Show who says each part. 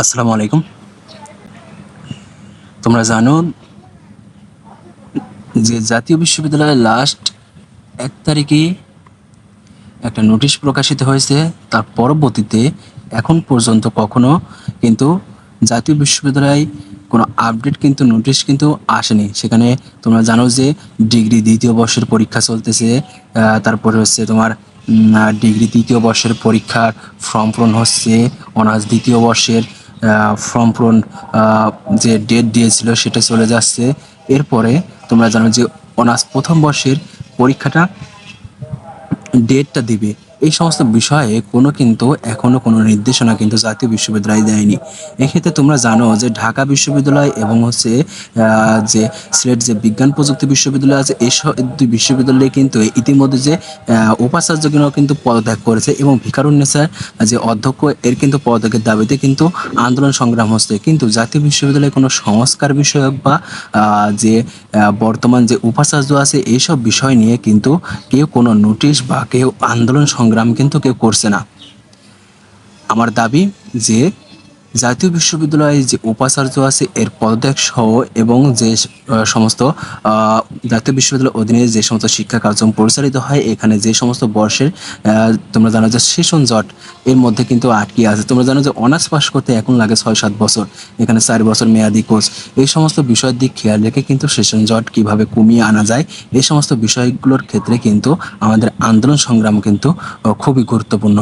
Speaker 1: আসসালামু আলাইকুম। তোমরা জানো যে জাতীয় বিশ্ববিদ্যালয়ের লাস্ট এক তারিখে একটা নোটিশ প্রকাশিত হয়েছে, তার পরবর্তীতে এখন পর্যন্ত কখনো কিন্তু জাতীয় বিশ্ববিদ্যালয় কোনো আপডেট কিন্তু নোটিশ কিন্তু আসেনি। সেখানে তোমরা জানো যে ডিগ্রি দ্বিতীয় বর্ষের পরীক্ষা চলতেছে তারপরে হচ্ছে তোমার ডিগ্রি তৃতীয় বর্ষের পরীক্ষার ফর্ম পূরণ হচ্ছে অনার্স দ্বিতীয় বর্ষের ফর্ম পূরণ যে ডেট দিয়েছিল সেটা চলে যাচ্ছে। এরপরে তোমরা জানো যে অনার্স প্রথম বর্ষের পরীক্ষাটা ডেটটা দিবে। এই সমস্ত বিষয়ে কোনো কিন্তু এখনও কোনো নির্দেশনা কিন্তু জাতীয় বিশ্ববিদ্যালয় দেয়নি। এক্ষেত্রে তোমরা জানো যে ঢাকা বিশ্ববিদ্যালয় এবং হচ্ছে যে সিলেট যে বিজ্ঞান প্রযুক্তি বিশ্ববিদ্যালয় আছে এই দুই বিশ্ববিদ্যালয়ে কিন্তু ইতিমধ্যে যে আহ, উপাচার্যগণ কিন্তু পদত্যাগ করেছে এবং ভিকারুন্নেসার যে অধ্যক্ষ এর কিন্তু পদত্যাগের দাবিতে কিন্তু আন্দোলন সংগ্রাম হচ্ছে। কিন্তু জাতীয় বিশ্ববিদ্যালয়ে কোনো সংস্কার বিষয়ক বা যে বর্তমান যে উপাচার্য আছে এইসব বিষয় নিয়ে কিন্তু কেউ কোনো নোটিশ বা কেউ আন্দোলন সংগ্রাম কিন্তু কেউ করছে না। আমার দাবি যে জাতীয় বিশ্ববিদ্যালয়ে যে উপাচার্য আছে, এর পদত্যাগ সহ এবং যে সমস্ত জাতীয় বিশ্ববিদ্যালয়ের অধীনে যে সমস্ত শিক্ষা কার্যক্রম পরিচালিত হয়, এখানে যে সমস্ত বর্ষের তোমরা জানো যে সেশন জট, এর মধ্যে কিন্তু আটকে আছে। তোমরা জানো যে অনার্স পাস করতে এখন লাগে ছয় সাত বছর, এখানে চার বছর মেয়াদি কোর্স। এই সমস্ত বিষয়ের দিক খেয়াল রেখে কিন্তু সেশন জট কীভাবে কমিয়ে আনা যায়, এই সমস্ত বিষয়গুলোর ক্ষেত্রে কিন্তু আমাদের আন্দোলন সংগ্রাম কিন্তু খুবই গুরুত্বপূর্ণ।